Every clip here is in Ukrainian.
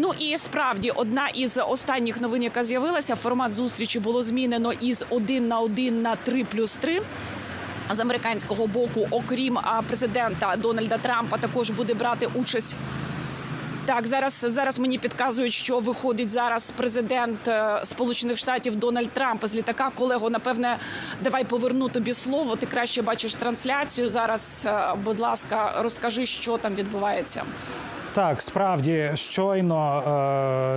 Ну і справді одна із останніх новин, яка з'явилася, формат зустрічі було змінено із 1 на 1 на 3 плюс 3. З американського боку, окрім президента Дональда Трампа, також буде брати участь. Так, зараз зараз мені підказують, що виходить зараз президент е, Сполучених Штатів Дональд Трамп з літака. Колего, напевне, давай поверну тобі слово. Ти краще бачиш трансляцію. Зараз, е, будь ласка, розкажи, що там відбувається. Так, справді щойно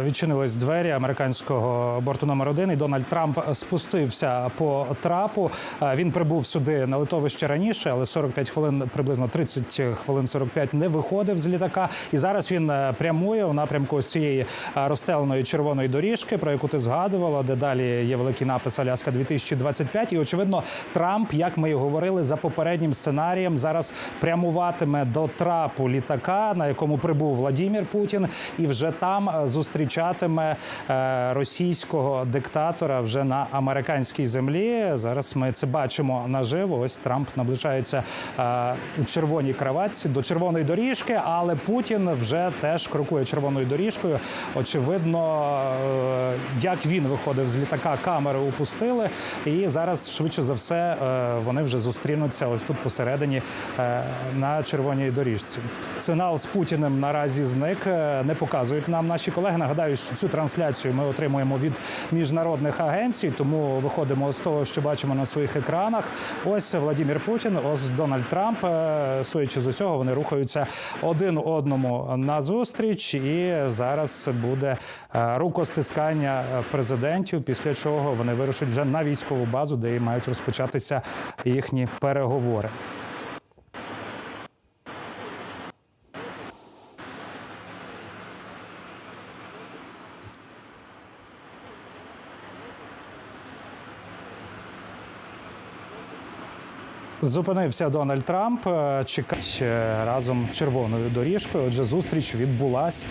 е, відчинились двері американського борту номер 1 і Дональд Трамп спустився по трапу. Е, він прибув сюди на литовище раніше, але 45 хвилин, приблизно 30 хвилин 45 не виходив з літака. І зараз він е, прямує у напрямку ось цієї е, розстеленої червоної доріжки, про яку ти згадувала, де далі є великий напис Аляска 2025. І очевидно, Трамп, як ми і говорили за попереднім сценарієм, зараз прямуватиме до трапу літака, на якому прибув Владімір Путін, і вже там е, зустрічатиме е, російського диктатора вже на американській землі. Зараз ми це бачимо наживо. Ось Трамп наближається е, у червоній краватці до червоної доріжки, але Путін вже теж крокує червоною доріжкою. Очевидно, як він виходив з літака, камери упустили, і зараз швидше за все вони вже зустрінуться ось тут посередині на червоній доріжці. Сигнал з Путіним наразі зник. е, Не показують нам наші колеги. Нагадаю, що цю трансляцію ми отримуємо від міжнародних агенцій, тому виходимо з того, що бачимо на своїх екранах. Ось Владимир Путін, ось Дональд Трамп. Е, Судячи з усього, вони рухаються один одному на зустріч, і зараз буде е, рукостискання президентів. Після чого вони вирушать вже на військову базу, де і мають розпочатися їхні переговори. Зупинився Дональд Трамп, е, е, разом червоною доріжкою. Отже, зустріч відбулась.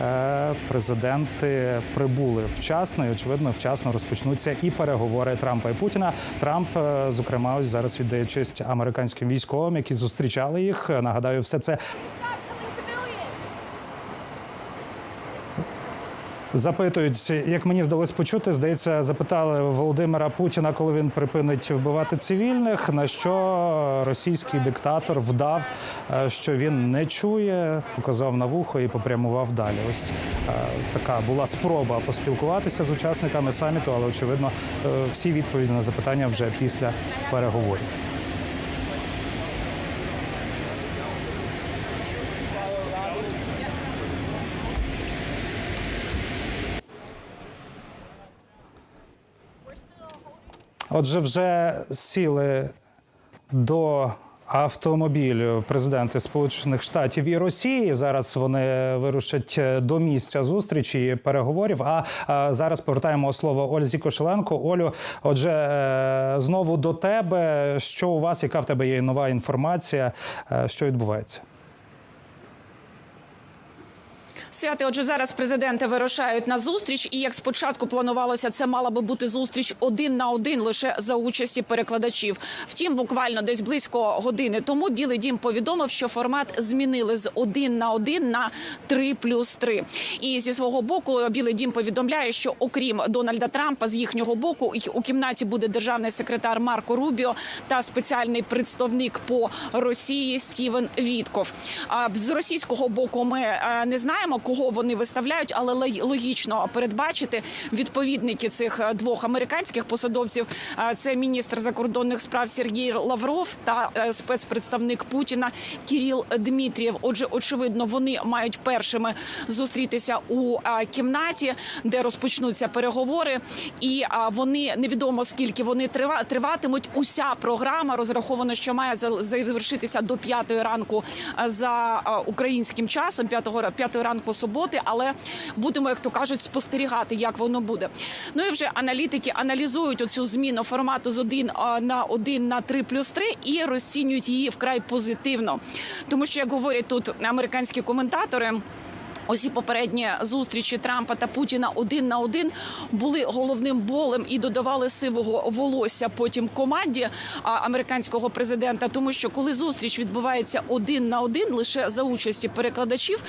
Е, Президенти прибули вчасно і очевидно вчасно розпочнуться і переговори Трампа і Путіна. Трамп, зокрема, ось зараз віддає честь американським військовим, які зустрічали їх. Нагадаю, все це Запитують, як мені вдалося почути, здається, запитали Володимира Путіна, коли він припинить вбивати цивільних. На що російський диктатор вдав, е, що він не чує, показав на вухо і попрямував далі. Ось е, така була спроба поспілкуватися з учасниками саміту, але очевидно, е, всі відповіді на запитання вже після переговорів. Отже, вже сіли до автомобілю президенти Сполучених Штатів і Росії. Зараз вони вирушать до місця зустрічі і переговорів. А, а зараз повертаємо слово Ользі Кошеленко. Олю, отже, е, знову до тебе. Що у вас? Яка в тебе є нова інформація? Е, Що відбувається? Святи, отже, зараз президенти вирушають на зустріч, і як спочатку планувалося, це мала би бути зустріч один на один лише за участі перекладачів. Втім, буквально десь близько години тому Білий Дім повідомив, що формат змінили з один на один на три плюс три. І зі свого боку Білий Дім повідомляє, що окрім Дональда Трампа, з їхнього боку у кімнаті буде державний секретар Марко Рубіо та спеціальний представник по Росії Стівен Вітков. А з російського боку ми е, не знаємо, кого вони виставляють, але лог- логічно передбачити відповідники цих е, двох американських посадовців. Е, Це міністр закордонних справ Сергій Лавров та е, спецпредставник Путіна Кіріл Дмитрієв. Отже, очевидно, вони мають першими зустрітися у кімнаті, де розпочнуться переговори, і вони невідомо скільки вони трива- триватимуть. Уся програма розраховано, що має завершитися до п'ятої ранку за українським часом, п'ятого п'ятої ранку суботи. Але будемо, як то кажуть, спостерігати, як воно буде. Ну і вже аналітики аналізують оцю зміну формату з один е, на один на три плюс три і розцінюють її вкрай позитивно, тому що як говорять тут американські коментатори. Усі попередні зустрічі Трампа та Путіна один на один були головним болем і додавали сивого волосся потім команді американського президента. Тому що коли зустріч відбувається один на один лише за участі перекладачів,